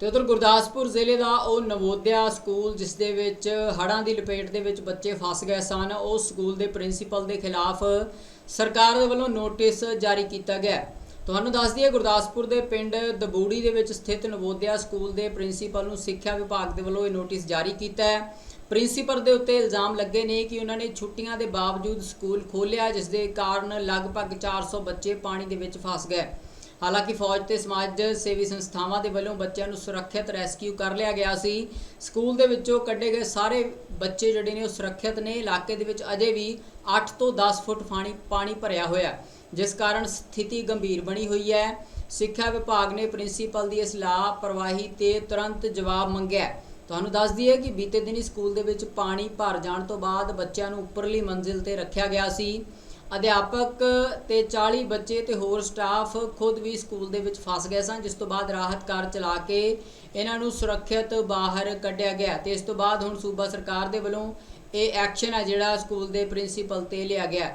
ਤੇ ਉਧਰ ਗੁਰਦਾਸਪੁਰ ਜ਼ਿਲ੍ਹੇ ਦਾ ਉਹ ਨਵੋਦਿਆ ਸਕੂਲ, ਜਿਸ ਦੇ ਵਿੱਚ ਹੜ੍ਹਾਂ ਦੀ ਲਪੇਟ ਦੇ ਵਿੱਚ ਬੱਚੇ ਫਸ ਗਏ ਸਨ, ਉਸ ਸਕੂਲ ਦੇ ਪ੍ਰਿੰਸੀਪਲ ਦੇ ਖਿਲਾਫ ਸਰਕਾਰ ਦੇ ਵੱਲੋਂ ਨੋਟਿਸ ਜਾਰੀ ਕੀਤਾ ਗਿਆ। ਤੁਹਾਨੂੰ ਦੱਸ ਦਈਏ, ਗੁਰਦਾਸਪੁਰ ਦੇ ਪਿੰਡ ਦਬੂੜੀ ਦੇ ਵਿੱਚ ਸਥਿਤ ਨਵੋਦਿਆ ਸਕੂਲ ਦੇ ਪ੍ਰਿੰਸੀਪਲ ਨੂੰ ਸਿੱਖਿਆ ਵਿਭਾਗ ਦੇ ਵੱਲੋਂ ਇਹ ਨੋਟਿਸ ਜਾਰੀ ਕੀਤਾ ਹੈ। ਪ੍ਰਿੰਸੀਪਲ ਦੇ ਉੱਤੇ ਇਲਜ਼ਾਮ ਲੱਗੇ ਨੇ ਕਿ ਉਹਨਾਂ ਨੇ ਛੁੱਟੀਆਂ ਦੇ ਬਾਵਜੂਦ ਸਕੂਲ ਖੋਲ੍ਹਿਆ, ਜਿਸ ਦੇ ਕਾਰਨ ਲਗਭਗ 400 ਬੱਚੇ ਪਾਣੀ ਦੇ ਵਿੱਚ ਫਸ ਗਏ। ਹਾਲਾਂਕਿ ਫੌਜ ਤੇ ਸਮਾਜ ਸੇਵੀ ਸੰਸਥਾਵਾਂ ਦੇ ਵੱਲੋਂ ਬੱਚਿਆਂ ਨੂੰ ਸੁਰੱਖਿਅਤ ਰੈਸਕਿਊ ਕਰ ਲਿਆ ਗਿਆ ਸੀ। ਸਕੂਲ ਦੇ ਵਿੱਚੋਂ ਕੱਢੇ ਗਏ ਸਾਰੇ ਬੱਚੇ ਜਿਹੜੇ ਨੇ ਉਹ ਸੁਰੱਖਿਅਤ ਨੇ। ਇਲਾਕੇ ਦੇ ਵਿੱਚ ਅਜੇ ਵੀ 8 ਤੋਂ 10 ਫੁੱਟ ਪਾਣੀ ਪਾਣੀ ਭਰਿਆ ਹੋਇਆ ਜਿਸ ਕਾਰਨ ਸਥਿਤੀ ਗੰਭੀਰ ਬਣੀ ਹੋਈ ਹੈ। ਸਿੱਖਿਆ ਵਿਭਾਗ ਨੇ ਪ੍ਰਿੰਸੀਪਲ ਦੀ ਇਸ ਲਾਪਰਵਾਹੀ ਤੇ ਤੁਰੰਤ ਜਵਾਬ ਮੰਗਿਆ ਤੁਹਾਨੂੰ ਦੱਸ ਦਈਏ ਕਿ ਬੀਤੇ ਦਿਨੀ ਸਕੂਲ ਦੇ ਵਿੱਚ ਪਾਣੀ ਭਰ ਜਾਣ ਤੋਂ ਬਾਅਦ ਬੱਚਿਆਂ ਨੂੰ ਉੱਪਰਲੀ ਮੰਜ਼ਿਲ ਤੇ ਰੱਖਿਆ ਗਿਆ ਸੀ। ਅਧਿਆਪਕ ਤੇ 40 ਬੱਚੇ ਤੇ ਹੋਰ ਸਟਾਫ ਖੁਦ ਵੀ ਸਕੂਲ ਦੇ ਵਿੱਚ ਫਸ ਗਏ ਸਨ, ਜਿਸ ਤੋਂ ਬਾਅਦ ਰਾਹਤ ਕਾਰ ਚਲਾ ਕੇ ਇਹਨਾਂ ਨੂੰ ਸੁਰੱਖਿਅਤ ਬਾਹਰ ਕੱਢਿਆ ਗਿਆ ਤੇ ਇਸ ਤੋਂ ਬਾਅਦ ਹੁਣ ਸੂਬਾ ਸਰਕਾਰ ਦੇ ਵੱਲੋਂ ਇਹ ਐਕਸ਼ਨ ਹੈ ਜਿਹੜਾ ਸਕੂਲ ਦੇ ਪ੍ਰਿੰਸੀਪਲ ਤੇ ਲਿਆ ਗਿਆ।